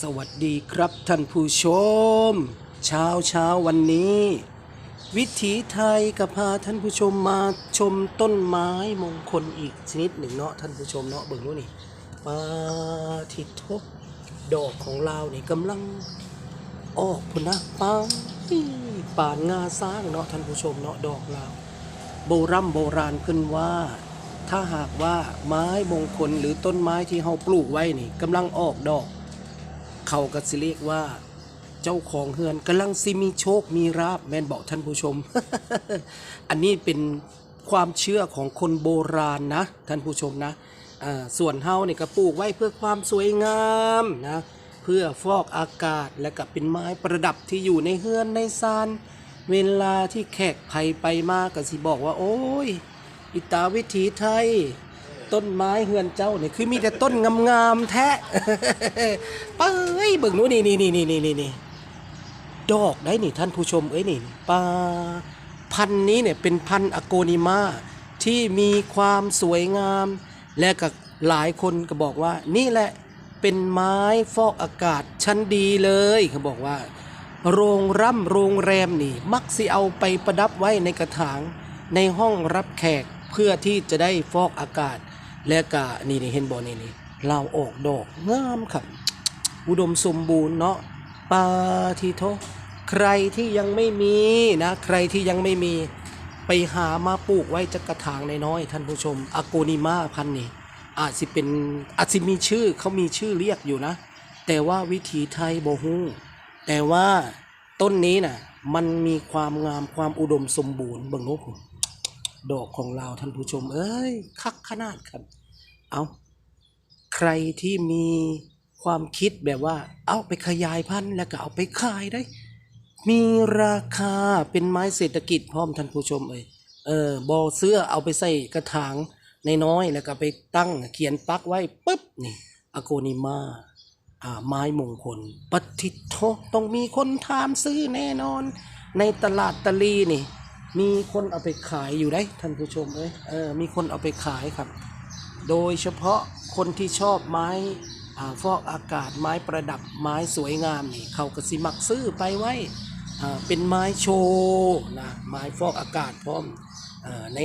สวัสดีครับท่านผู้ชม เช้าเช้าวันนี้ วิถีไทยก็พาท่านผู้ชมมาชมต้นไม้มงคลอีกชนิดหนึ่งเนาะท่านผู้ชมเนาะเบิ่งดูนี่ปาทิทบดอกของเรานี่กำลังออกพุ่นนะป้าป่านงาสร้างเนาะท่านผู้ชมเนาะดอกเราโบรำโบราณขึ้นว่าถ้าหากว่าไม้มงคลหรือต้นไม้ที่เราปลูกไว้นี่กำลังออกดอก เขาก็สิเรียกว่า เจ้าของเฮือนกำลังสิมีโชคมีราบแม่นบอกท่านผู้ชม อันนี้เป็นความเชื่อของคนโบราณนะ ท่านผู้ชมนะส่วนเฮาเนี่ยก็ปลูกไว้เพื่อความสวยงามนะเพื่อฟอกอากาศและก็เป็นไม้ประดับที่อยู่ในเฮือนในซานเวลาที่แขกภัยไปมากก็สิบอกว่า โอ้ย อิตาวิถีไทย ต้นไม้เฮือนเจ้าเนี่ยคือมีแต่ต้นงามๆแท้ป้ ยเบิ่งนู้นนี่นี่นี่นี่นี่นี่นี่ดอกได้นี่ท่านผู้ชมเอ้ยนี่ปลาพันธุ์นี้เนี่ยเป็นพันธุ์อโกนิมาที่มีความสวยงาม และก็หลายคนก็บอกว่า นี่แหละเป็นไม้ฟอกอากาศชั้นดีเลยเขาบอกว่า โรงร่ำโรงแรมนี่ มักสิเอาไปประดับไว้ในกระถางในห้องรับแขกเพื่อที่จะได้ฟอกอากาศ และก็นี่นี่เห็นบ่นี่นี่เราออกดอกงามครับ อุดมสมบูรณ์เนาะปาทีโทใครที่ยังไม่มีนะ ใครที่ยังไม่มีไปหามาปลูกไว้จักกระถางในน้อยท่านผู้ชมอโกนิมาพันนี่อาจสิเป็นอาจสิมีชื่อเขามีชื่อเรียกอยู่นะ แต่ว่าวิถีไทยโบฮูแต่ว่าต้นนี้น่ะมันมีความงามความอุดมสมบูรณ์บิ่งนกดอกของเราท่านผู้ชม เอ้ย คักขนาดครับ เอาใครที่มี ความคิดแบบว่า เอาไปขยายพันธุ์แล้วก็เอาไปขายได้ มีราคาเป็นไม้เศรษฐกิจพร้อมท่านผู้ชมเอยเออบอเสื้อเอาไปใส่กระถางในน้อยแล้วก็ไปตั้งเขียนปักไว้ปุ๊บนี่อโกนิมาอ่าไม้มงคลปฏิโทต้องมีคนทามซื้อแน่นอน ในตลาดตะลีนี่ มีคนเอาไปขายอยู่ได้ท่านผู้ชมเอ้ยเออมีคนเอาไปขายครับ โดยเฉพาะคนที่ชอบไม้ ฟอกอากาศไม้ประดับไม้สวยงามนี่เขาก็สิมักซื้อไปไว้เป็นไม้โชว์นะไม้ฟอกอากาศพร้อมอใน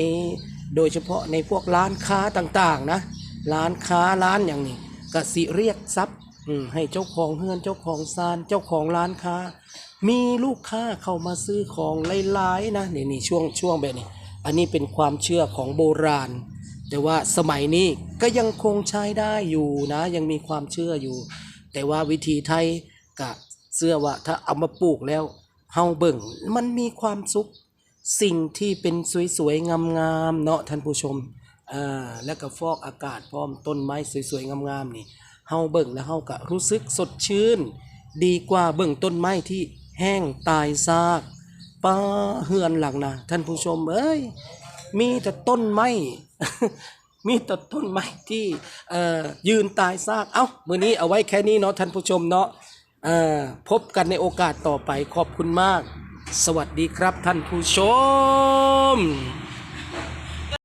โดยเฉพาะในพวกร้านค้าต่างๆนะร้านค้าร้านอย่างนี้ก็สิเรียกทรัพย์ให้เจ้าของเฮือนเจ้าของซานเจ้าของร้านค้า มีลูกค้าเข้ามาซื้อของหลายๆนะนี่นี่ช่วงช่วงแบบนี้ อันนี้เป็นความเชื่อของโบราณ แต่ว่าสมัยนี้ก็ยังคงใช้ได้อยู่นะ ยังมีความเชื่ออยู่ แต่ว่าวิธีไทยกับเชื่อว่าถ้าเอามาปลูกแล้วเฮาเบิ่งมันมีความสุขสิ่งที่เป็นสวยๆงามๆเนาะท่านผู้ชมอ่าแล้วก็ฟอกอากาศพร้อมต้นไม้สวยๆงามๆนี่เฮาเบิ่งแล้วเฮาก็รู้สึกสดชื่น ดีกว่าเบิ่งต้นไม้ที่แห้งตายซากป้าเฮือนหลังนะท่านผู้ชมเอ้ย มีแต่ต้นไม้มีแต่ต้นไม้ที่ยืนตายซาก เอ้ามือนี้เอาไว้แค่นี้เนาะท่านผู้ชมเนาะพบกันในโอกาสต่อไปขอบคุณมาก สวัสดีครับท่านผู้ชม